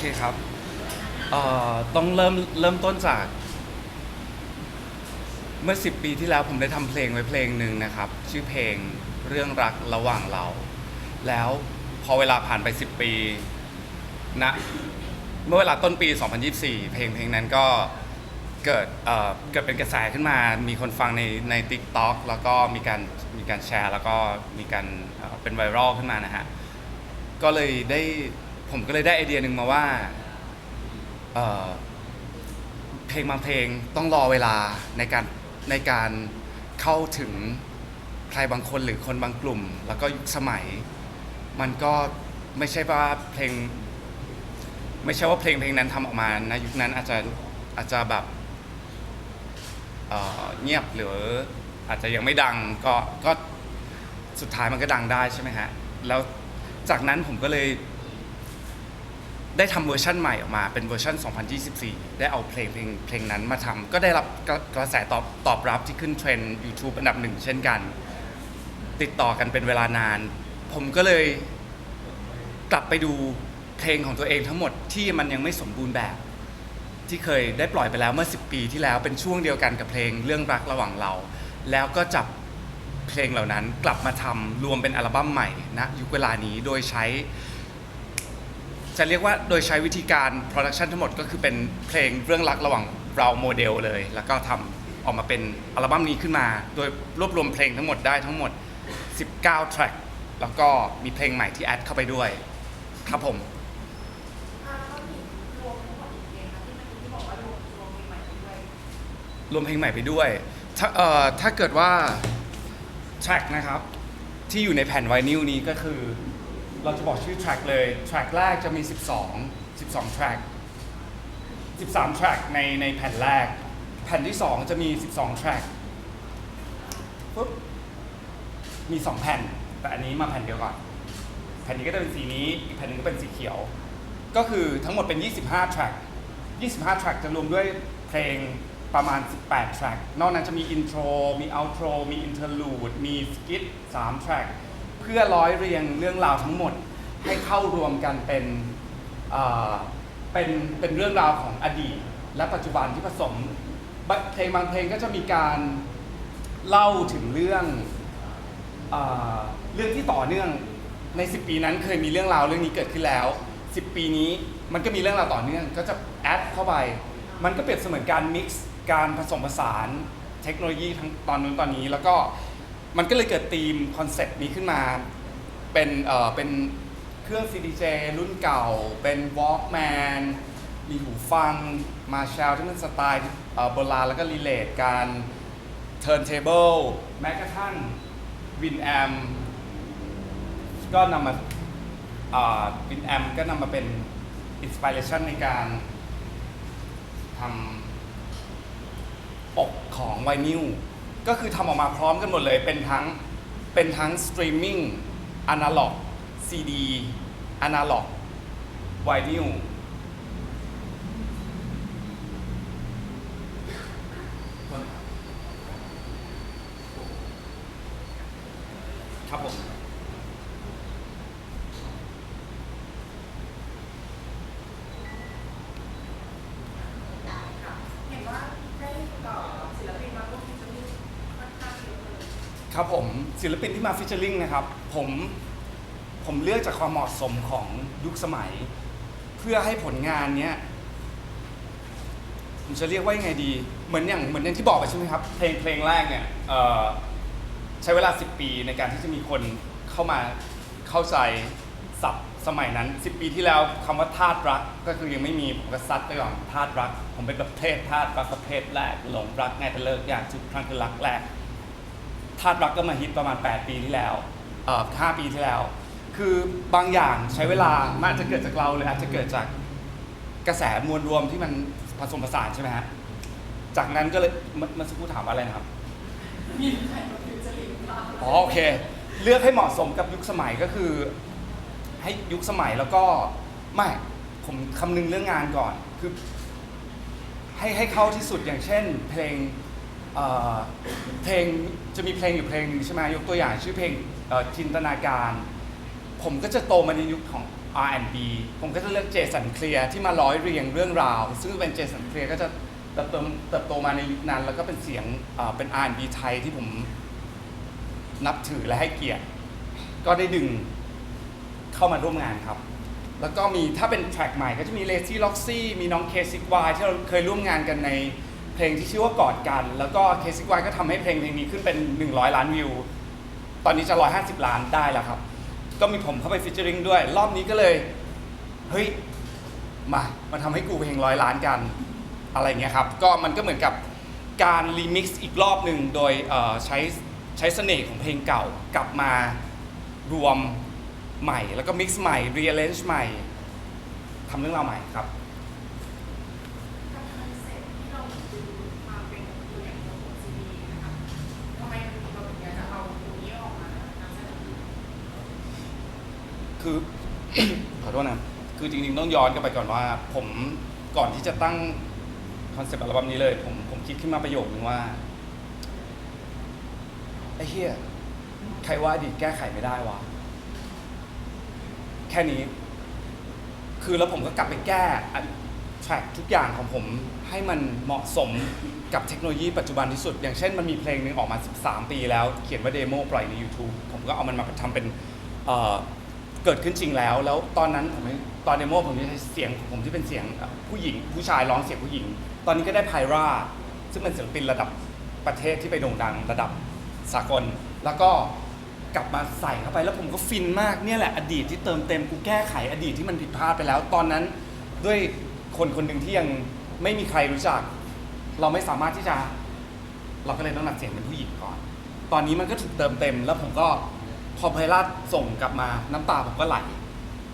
เคครับเอ่อต้องเริ่มเริ่มต้นจาก เมื่อ 10 ปีที่แล้วผมได้ทำเพลงไว้เพลงหนึ่งนะครับ ชื่อเพลงเรื่องรักระหว่างเรา แล้วพอเวลาผ่านไป 10 ปีนะเมื่อเวลาต้นปี 2024 เพลงเพลงนั้นก็เกิดเอ่อเกิดเป็นกระแสขึ้นมา มีคนฟังในใน TikTok แล้วก็มีการมีการแชร์ แล้วก็มีการเอ่อเป็นไวรัลขึ้นมานะฮะ ก็เลยได้ ผมก็เลยได้ไอเดียหนึ่งมาว่าเอ่อเพลงบางเพลงต้องรอเวลาในการในการเข้าถึงใครบางคนหรือคนบางกลุ่ม แล้วก็ยุคสมัย มันก็ไม่ใช่ว่าเพลง ไม่ใช่ว่าเพลงเพลงนั้นทำออกมานะยุคนั้นอาจจะอาจจะแบบเอ่อเงียบหรืออาจจะยังไม่ดังก็ก็สุดท้ายมันก็ดังได้ใช่ไหมฮะแล้วจากนั้นผมก็เลย ได้ทำเวอร์ชันใหม่ออกมาเป็นเวอร์ชัน 2024 ได้เอาเพลงเพลงเพลงนั้นมาทำก็ได้รับกระกระแสตอบตอบรับที่ขึ้นเทรนด์ YouTube อันดับหนึ่งเช่นกัน ติดต่อกันเป็นเวลานาน ผมก็เลยกลับไปดูเพลงของตัวเองทั้งหมดที่มันยังไม่สมบูรณ์แบบ ที่เคยได้ปล่อยไปแล้วเมื่อ 10 ปีที่แล้วเป็นช่วงเดียวกันกับเพลงเรื่องรักระหว่างเรา แล้วก็จับเพลงเหล่านั้นกลับมาทำรวมเป็นอัลบั้มใหม่ณยุคเวลานี้โดยใช้ จะเรียกว่าโดยใช้วิธีการโปรดักชันทั้งหมดก็คือเป็นเพลงเรื่องรักระหว่างเราโมเดลเลย แล้วก็ทำออกมาเป็นอัลบั้มนี้ขึ้นมา โดยรวบรวมเพลงทั้งหมดได้ทั้งหมด 19 แทร็กแล้วก็มีเพลงใหม่ที่แอดเข้าไปด้วย ครับผมอ่าก็มีรวมทั้งหมดอีกเพลงนะที่เมื่อกี้ที่บอกว่ารวมรวมเพลงใหม่ไปด้วยรวมเพลงใหม่ไปด้วย ถ้าเอ่อถ้าเกิดว่าแทร็กนะครับ ที่อยู่ในแผ่นไวนิลนี้ก็คือ เราจะบอกชื่อแทร็กเลยแทร็กแรกจะมี 12 12แทร็ก13แทร็กในในแผ่นแรก แผ่นที่ 2 จะมี 12แทร็กปุ๊บ มี 2 แผ่น แต่อันนี้มาแผ่นเดียวก่อน แผ่นนี้ก็จะเป็นสีนี้ อีกแผ่นหนึงก็เป็นสีเขียว ก็คือทั้งหมดเป็น 25แทร็ก25แทร็กจะรวมด้วยเพลงประมาณ 18แทร็กนอกนั้นจะมีอินโทร มีเอาโทร มีอินเทอร์ลูด มีสกิท3แทร็ก เพื่อร้อยเรียงเรื่องราวทั้งหมดให้เข้ารวมกันเป็นเอ่อเป็นเป็นเรื่องราวของอดีต และปัจจุบันที่ผสมบะเพลงบางเพลงก็จะมีการเล่าถึงเรื่องเอ่อเรื่องที่ต่อเนื่องใน 10 ปีนั้นเคยมีเรื่องราวเรื่องนี้เกิดขึ้นแล้ว 10 ปีนี้มันก็มีเรื่องราวต่อเนื่อง ก็จะแอดเข้าไป มันก็เปรียบเสมือนการมิกซ์การผสมผสานเทคโนโลยีทั้งตอนนู้นตอนนี้ แล้วก็ มันก็เลยเกิดธีมคอนเซปต์นี้ขึ้นมา เป็นเอ่อเป็นเครื่อง CDJ รุ่นเก่า เป็น Walkman มีหูฟัง มาแชลที่มันสไตล์เอ่อโบราณแล้วก็รีเลทการ Turntable แม้กระทั่ง Winamp ก็นำมาวินแอมก็นำมาเป็นอินสปิเรชันในการทำปกของไวนิล ก็คือทำออกมาพร้อมกันหมดเลย เป็นทั้งเป็นทั้งสตรีมมิ่งอนาล็อกซีดีอนาล็อกไวนิลครับผม ค่ะเห็นว่าได้ต่อศิลปินมาร่วมฟิชเชอร์ลิ่งค่อนข้างเยอะเลย ครับผมศิลปินที่มาฟิชเชอร์ลิงนะครับผมผมเลือกจากความเหมาะสมของยุคสมัย เพื่อให้ผลงานเนี้ยผมจะเรียกว่ายังไงดี เหมือนอย่างเหมือนอย่างที่บอกไปใช่ไหมครับเพลงเพลงแรกเนี่ยเอ่อใช้เวลา 10 ปีในการที่จะมีคนเข้ามาเข้าใจศัพท์สมัยนั้น 10 ปีที่แล้วคำว่าธาตุรัก ก็คือยังไม่มีผมก็ซัดไปก่อนธาตุรัก ผมเป็นประเภทธาตุรักประเภทแรกหลงรักไงแต่เลิกอยากทุกครั้งคือรักแรก ธาตุรักก็มาฮิตประมาณ 8 ปีที่แล้วเอ่อ5ปีที่แล้ว คือบางอย่างใช้เวลามันอาจจะเกิดจากเราหรืออาจจะเกิดจากกระแสมวลรวมที่มันผสมผสานใช่ไหมฮะจากนั้นก็เลยเมื่อเมื่อสักครู่ถามว่าอะไรนะครับ มีใครมาฟิชเชอร์ลิ่งบ้างอ๋อโอเค เลือกให้เหมาะสมกับยุคสมัยก็คือ ให้ยุคสมัยแล้วก็ไม่ผมคำนึงเรื่องงานก่อนคือ ให้ให้เข้าที่สุดอย่างเช่น เพลง เอ่อเพลงจะมีเพลงอยู่เพลงหนึงใช่ไหมยกตัวอย่างชื่อเพลงเอ่อจินตนาการ ผมก็จะโตมาในยุคของ R&B ผมก็จะเลือกเจสันเคลียร์ที่มาร้อยเรียงเรื่องราว ซึ่งเป็นเจสันเคลียร์ก็จะเติบโตเติบโตมาในยุคนั้น แล้วก็เป็นเสียงอ่าเป็น R&B ไทยที่ผมนับถือและให้เกียรติ ก็ได้ดึงเข้ามาร่วมงานครับ แล้วก็มีถ้าเป็นแทร็กใหม่ก็จะมี Lazy Loxy มีน้องเคซิกวายที่เราเคยร่วมงานกันใน เพลงที่ชื่อว่ากอดกัน แล้วก็เคซิกวก็ทำให้เพลงเพลงนี้ขึ้นเป็น 100 ล้านวิว ตอนนี้จะ 150 ล้านได้แล้วครับ ก็มีผมเข้าไปฟิชเจอริงด้วย รอบนี้ก็เลย เฮ้ย มามาทำให้กูเพลงร้อยล้านกัน อะไรเงี้ยครับ ก็มันก็เหมือนกับการรีมิกซ์อีกรอบหนึ่งโดยเอ่อใช้ใช้เสน่ห์ของเพลงเก่ากลับมารวมใหม่ แล้วก็มิกซ์ใหม่รีเ r น n ์ใหม่ทำเรื่องราวใหม่ครับคอนเซ็ปต์ที่เราดูมาเป็นตัวอย่างของซีดีนะคะทำไมเราถึงอยากจะเอาตรงนี้ออกมานำเสนอ คือ ขอโทษนะ คือจริงๆ ต้องย้อนกลับไปก่อนว่า ผมก่อนที่จะตั้งคอนเซปต์อัลบั้มนี้เลย ผมผมคิดขึ้นมาประโยคนึงว่าไอ้เฮียใครว่าอดีตแก้ไขไม่ได้วะแค่นี้ คือแล้วผมก็กลับไปแก้แทร็กทุกอย่างของผมให้มันเหมาะสมกับเทคโนโลยีปัจจุบันที่สุด อย่างเช่นมันมีเพลงหนึ่งออกมา 13 ปีแล้ว เขียนว่าเดโมปล่อยใน YouTube ผมก็เอามันมาทำเป็น เกิดขึ้นจริงแล้ว แล้วตอนนั้นผมตอนเดโมผมจะใช้เสียงผมที่เป็นเสียงผู้หญิง ผู้ชายร้องเสียงผู้หญิง ตอนนี้ก็ได้ไพราซึ่งเป็นศิลปินระดับประเทศที่ไปโด่งดังระดับสากล แล้วก็กลับมาใส่เข้าไปแล้วผมก็ฟินมากเนี่ยแหละอดีตที่เติมเต็มกูแก้ไขอดีตที่มันผิดพลาดไปแล้ว ตอนนั้นด้วยคนคนหนึ่งที่ยังไม่มีใครรู้จัก เราไม่สามารถที่จะ เราก็เลยต้องนำเสียงเป็นผู้หญิงก่อน ตอนนี้มันก็ถูกเติมเต็ม แล้วผมก็ พอไพลาดส่งกลับมาน้ำตาผมก็ไหล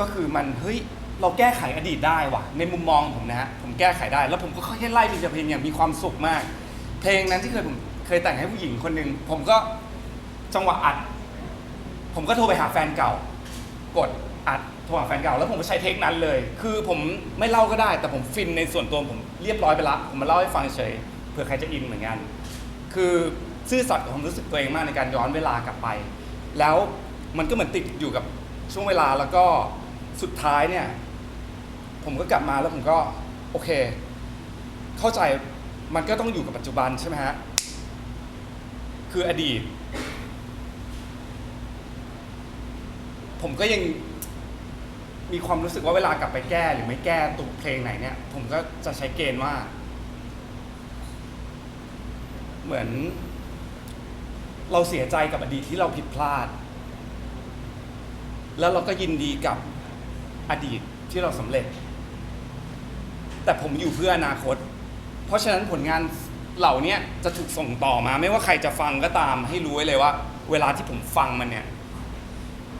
ก็คือมันเฮ้ยเราแก้ไขอดีตได้ว่ะ ในมุมมองผมนะฮะผมแก้ไขได้ แล้วผมก็ค่อยๆไล่เป็นเพลงอย่างมีความสุขมาก เพลงนั้นที่เคยผมเคยแต่งให้ผู้หญิงคนหนึ่งผมก็จังหวะอัด ผมก็โทรไปหาแฟนเก่า กดอัดโทรหาแฟนเก่า แล้วผมก็ใช้เทคนั้นเลย คือผมไม่เล่าก็ได้ แต่ผมฟินในส่วนตัวผมเรียบร้อยไปละผมมาเล่าให้ฟังเฉยเผื่อใครจะอินเหมือนกัน คือซื่อสัตย์กับความรู้สึกตัวเองมากในการย้อนเวลากลับไป แล้วมันก็เหมือนติดอยู่กับช่วงเวลาแล้วก็สุดท้ายเนี่ย ผมก็กลับมาแล้วผมก็โอเค เข้าใจมันก็ต้องอยู่กับปัจจุบันใช่ไหมฮะคืออดีต ผมก็ยังมีความรู้สึกว่าเวลากลับไปแก้หรือไม่แก้ตุกเพลงไหนเนี่ย ผมก็จะใช้เกณฑ์ว่า เหมือน เราเสียใจกับอดีตที่เราผิดพลาด แล้วเราก็ยินดีกับอดีตที่เราสำเร็จ แต่ผมอยู่เพื่ออนาคต เพราะฉะนั้นผลงานเหล่านี้จะถูกส่งต่อมา ไม่ว่าใครจะฟังก็ตาม ให้รู้ไว้เลยว่า เวลาที่ผมฟังมันเนี่ย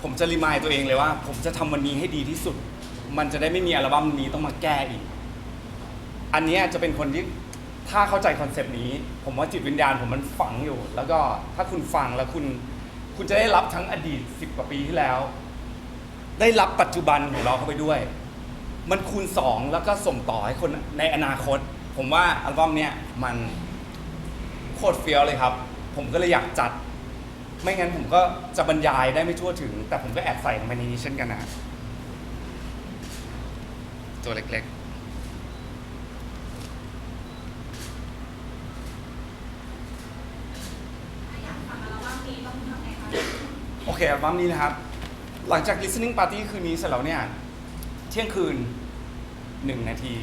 ผมจะรีมายตัวเองเลยว่า ผมจะทำวันนี้ให้ดีที่สุด มันจะได้ไม่มีอัลบั้มนี้ต้องมาแก้อีก อันนี้จะเป็นคนที่ ถ้าเข้าใจคอนเซปต์นี้ ผมว่าจิตวิญญาณผมมันฝังอยู่ แล้วก็ถ้าคุณฟังแล้วคุณ คุณจะได้รับทั้งอดีตสิบกว่าปีที่แล้ว ได้รับปัจจุบันของเราเข้าไปด้วย มันคูณสองแล้วก็ส่งต่อให้คนในอนาคต ผมว่าอัลบั้มเนี้ยมันโคตรเฟี้ยวเลยครับ ผมก็เลยอยากจัด ไม่งั้นผมก็จะบรรยายได้ไม่ทั่วถึง แต่ผมก็แอบใส่ลงไปในนี้เช่นกันนะตัวเล็กอยากฟังอัลบั้มนี้ต้องทำไงคะ ๆ โอ เคอัลบั้มนี้นะครับ หลังจาก listening party คืนนี้เสร็จแล้วเนี่ย เที่ยงคืนหนึ่งนาที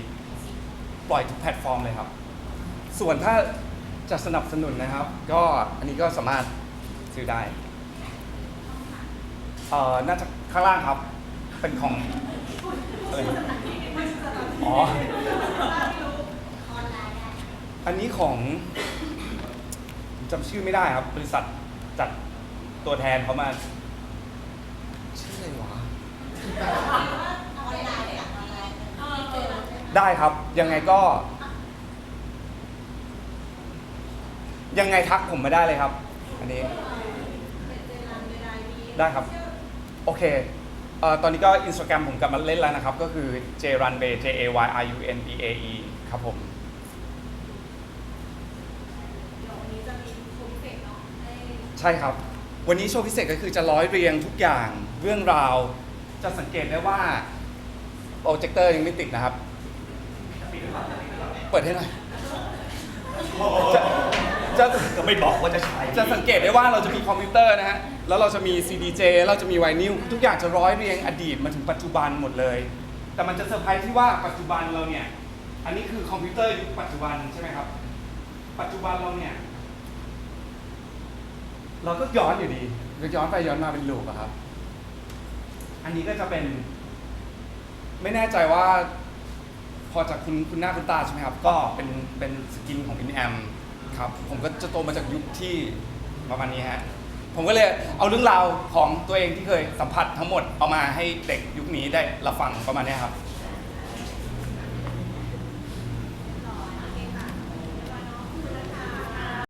ปล่อยทุกแพลตฟอร์มเลยครับ ส่วนถ้าจะสนับสนุนนะครับ ก็อันนี้ก็สามารถซื้อได้ เอ่อ น่าจะข้างล่างครับ เป็นของอะไรอ๋อ อันนี้ของจำชื่อไม่ได้ครับ บริษัทจัด ตัวแทนเขามาชื่ออะไรวะได้ครับ ยังไงก็ ยังไงทักผมมาได้เลยครับ อันนี้ ได้ครับ โอเคเอ่อตอนนี้ก็อินสตาแกรมผมกลับมาเล่นแล้วนะครับ ก็คือ jrunbay j a y r u n b a e ครับผมเดี๋ยววันนี้จะมีโชว์พิเศษเนาะให้ใช่ครับแวันนี้โชว์พิเศษก็คือจะร้อยเรียงทุกอย่างเรื่องราว จะสังเกตได้ว่าโปรเจคเตอร์ยังไม่ติดนะครับ เปิดให้หน่อยจะจะก็ไม่บอกว่าจะใช้จะสังเกตได้ว่าเราจะมีคอมพิวเตอร์นะฮะ แล้วเราจะมี CDJ เราจะมีไวนิลทุกอย่างจะร้อยเรียงอดีตมาถึงปัจจุบันหมดเลย แต่มันจะเซอร์ไพรส์ที่ว่าปัจจุบันเราเนี่ย อันนี้คือคอมพิวเตอร์ยุคปัจจุบันใช่ไหมครับ ปัจจุบันเราเนี่ย เราก็ย้อนอยู่ดีก็ย้อนไปย้อนมาเป็นลูปอะครับ อันนี้ก็จะเป็น ไม่แน่ใจว่า พอจากคุณคุณหน้าคุณตาใช่ไหมครับ ก็เป็นเป็นสกินของอินแอมครับ ผมก็จะโตมาจากยุคที่ประมาณนี้ฮะ ผมก็เลยเอาเรื่องราวของตัวเองที่เคยสัมผัสทั้งหมดเอามาให้เด็กยุคนี้ได้รับฟังประมาณนี้ครับ